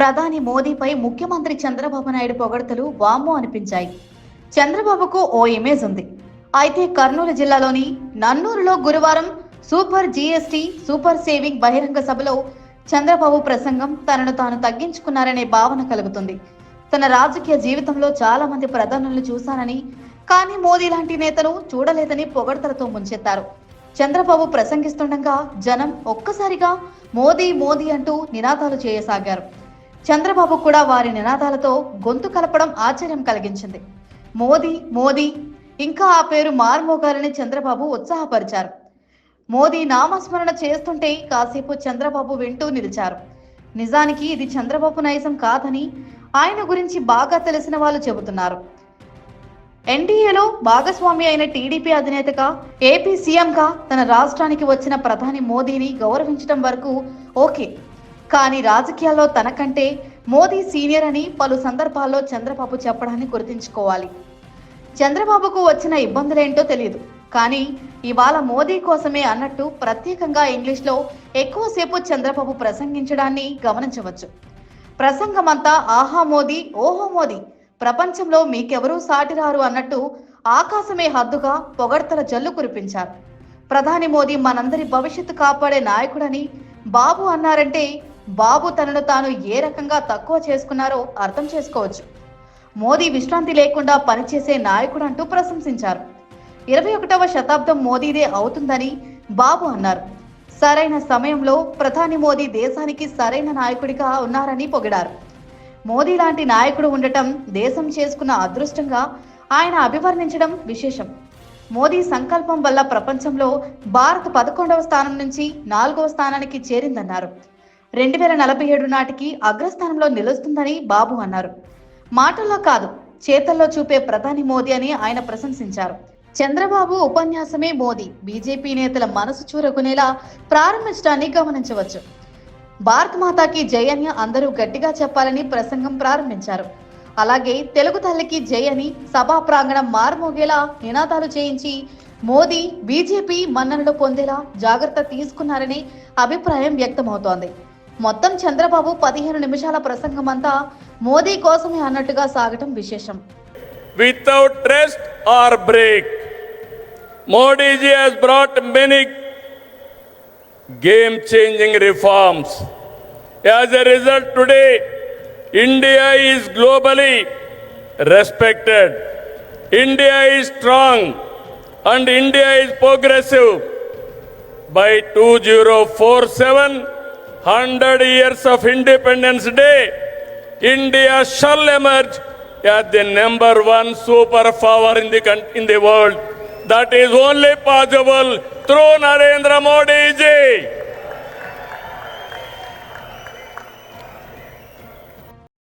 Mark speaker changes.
Speaker 1: ప్రధాని మోదీపై ముఖ్యమంత్రి చంద్రబాబు నాయుడు పొగడ్తలు వామో అనిపించాయి. చంద్రబాబుకు ఓ ఇమేజ్ ఉంది. అయితే కర్నూలు జిల్లాలోని నన్నూరులో గురువారం సూపర్ జీఎస్టీ సూపర్ సేవింగ్ బహిరంగ సభలో చంద్రబాబు ప్రసంగం తనను తాను తగ్గించుకున్నారనే భావన కలుగుతుంది. తన రాజకీయ జీవితంలో చాలా మంది ప్రధానులను చూశానని కానీ మోదీ లాంటి నేతను చూడలేదని పొగడ్తలతో ముంచెత్తారు. చంద్రబాబు ప్రసంగిస్తుండగా జనం ఒక్కసారిగా మోదీ మోదీ అంటూ నినాదాలు చేయసాగారు. చంద్రబాబు కూడా వారి నినాదాలతో గొంతు కలపడం ఆశ్చర్యం కలిగించింది. మోదీ మోదీ ఇంకా ఆ పేరు మార్మోగాలని చంద్రబాబు ఉత్సాహపరిచారు. మోదీ నామస్మరణ చేస్తుంటే కాసేపు చంద్రబాబు వింటూ నిలిచారు. నిజానికి ఇది చంద్రబాబు నైజం కాదని ఆయన గురించి బాగా తెలిసిన వాళ్ళు చెబుతున్నారు. ఎన్డీఏలో భాగస్వామి అయిన టీడీపీ అధినేతగా ఏపీ సీఎంగా తన రాష్ట్రానికి వచ్చిన ప్రధాని మోదీని గౌరవించడం వరకు ఓకే. కానీ రాజకీయాల్లో తనకంటే మోదీ సీనియర్ అని పలు సందర్భాల్లో చంద్రబాబు చెప్పడాన్ని గుర్తుంచుకోవాలి. చంద్రబాబుకు వచ్చిన ఇబ్బందులేంటో తెలియదు కానీ ఇవాళ మోదీ కోసమే అన్నట్టు ప్రత్యేకంగా ఇంగ్లీష్లో ఎక్కువసేపు చంద్రబాబు ప్రసంగించడాన్ని గమనించవచ్చు. ప్రసంగమంతా ఆహా మోదీ ఓహో మోదీ ప్రపంచంలో మీకెవరూ సాటిరారు అన్నట్టు ఆకాశమే హద్దుగా పొగడ్తల జల్లు కురిపించారు. ప్రధాని మోదీ మనందరి భవిష్యత్తు కాపాడే నాయకుడని బాబు అన్నారంటే బాబు తనను తాను ఏ రకంగా తక్కువ చేసుకున్నారో అర్థం చేసుకోవచ్చు. మోదీ విశ్రాంతి లేకుండా పనిచేసే నాయకుడు అంటూ ప్రశంసించారు. ఇరవై ఒకటవ శతాబ్దం మోదీదే అవుతుందని బాబు అన్నారు. సరైన సమయంలో ప్రధాని మోదీ దేశానికి సరైన నాయకుడిగా ఉన్నారని పొగిడారు. మోదీ లాంటి నాయకుడు ఉండటం దేశం చేసుకున్న అదృష్టంగా ఆయన అభివర్ణించడం విశేషం. మోదీ సంకల్పం వల్ల ప్రపంచంలో భారత్ పదకొండవ స్థానం నుంచి నాలుగవ స్థానానికి చేరిందన్నారు. రెండు వేల నలభై ఏడు నాటికి అగ్రస్థానంలో నిలుస్తుందని బాబు అన్నారు. మాటల్లో కాదు చేతల్లో చూపే ప్రధాని మోదీ అని ఆయన ప్రశంసించారు. చంద్రబాబు ఉపన్యాసమే మోదీ. బీజేపీ నేతల మనసు చూరకునేలా ప్రారంభించడాన్ని గమనించవచ్చు. భారత్ మాతాకి జై అని అందరూ గట్టిగా చెప్పాలని ప్రసంగం ప్రారంభించారు. అలాగే తెలుగు తల్లికి జై అని సభా ప్రాంగణం మారుమోగేలా నినాదాలు చేయించి మోదీ బీజేపీ మన్ననలు పొందేలా జాగ్రత్త తీసుకున్నారని అభిప్రాయం వ్యక్తమవుతోంది. మొత్తం చంద్రబాబు పదిహేను నిమిషాల ప్రసంగమంతా మోదీ కోసమే అన్నట్టుగా సాగటం విశేషం
Speaker 2: without rest or break. Modi ji has brought many game changing reforms. As a result, today, India is globally respected. India is strong and India is progressive. By 2047, 100 years of Independence Day, India shall emerge as the number one superpower in the, coun- in the world. That is only possible through Narendra Modi ji.